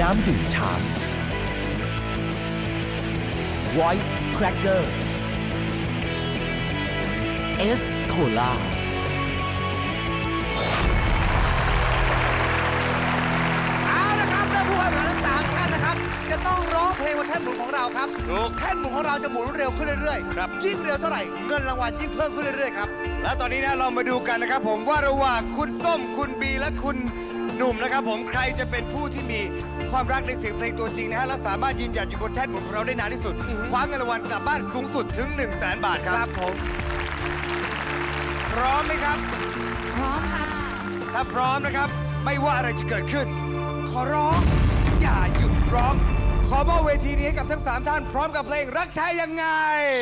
น้ำดื่มช้าง Voice Cracker S Cola เอาละครับและผู้แข่งขันทั้งสามท่านนะครับ จะต้องร้องเพลงบนแท่นหมุนของเราครับถูก แท่นหมุนของเราจะหมุนเร็วขึ้นเรื่อยๆครับ ยิ่งเร็วเท่าไหร่เงินรางวัลยิ่งเพิ่มขึ้นเรื่อยๆครับ และตอนนี้นะเรามาดูกันนะครับผมว่าระหว่างคุณส้มคุณบีและคุณ หนุ่มนะครับผมใครจะเป็นผู้ที่มีความรักในเสียงเพลงตัวจริงนะฮะและสามารถยืนหยัดอยู่บนแท่นหมุนของเราได้นานที่สุด คว้าเงินรางวัลกลับบ้านสูงสุดถึง 1 0 0 0 0แบาทคครัรับบ ผมพร้อมไหมครับ พร้อมค่ะ ถ้าพร้อมนะครับ ไม่ว่าอะไรจะเกิดขึ้น ขอร้อง อย่าหยุดร้อง ขอมอบเวทีนี้ให้กับทั้ง 3 ท่านพร้อมกับเพลงรักแท้ยังไง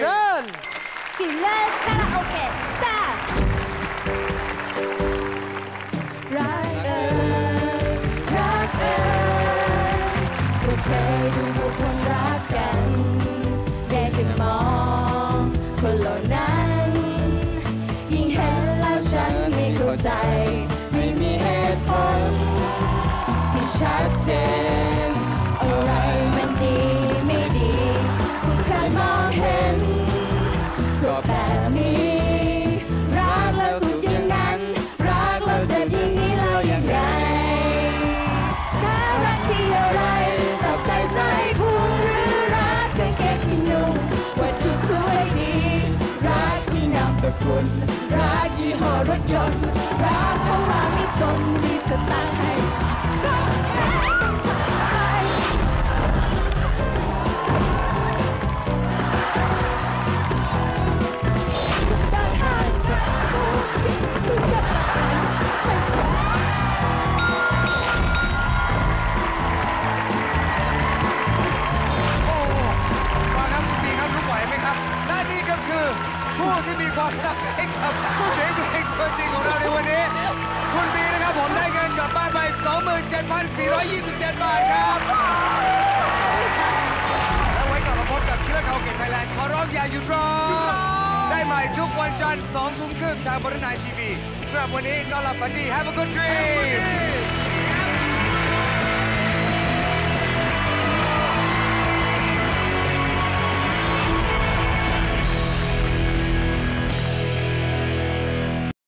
เชิญกินเลสคาราโอเกะ ใจ ไม่มีเหตุผลที่ชัดเจน อะไรมันดีไม่ดีคุณเคยมองเห็น ก็แบบนี้ รักแล้วสุขอย่างนั้น รักแล้วจะอย่างนี้แล้วยังไงถ้ารักที่อะไรตับใจใส่พุงหรือรักกางเกงที่นุ่งวัตถุสวยดี รักที่นามสกุล รักยี่ห้อรถยนต์รักเพราะว่าไม่จนมีสตางค์ให้ ครักให้กับเสียงเพลงตัวจริงของเราในวันนี้ คุณบีนะครับผมได้เงินกลับบ้านไป 27,427 บาทครับ แล้วไว้กลับมาพบกับเครือเขาเกตไทยแลนด์ขอร้องอย่าหยุดร้องได้ใหม่ทุกวันจันทร์2ทุ่มครึ่งทางบริษัททีวีสำหรับวันนี้นอนหลับฝันดี Have a good dream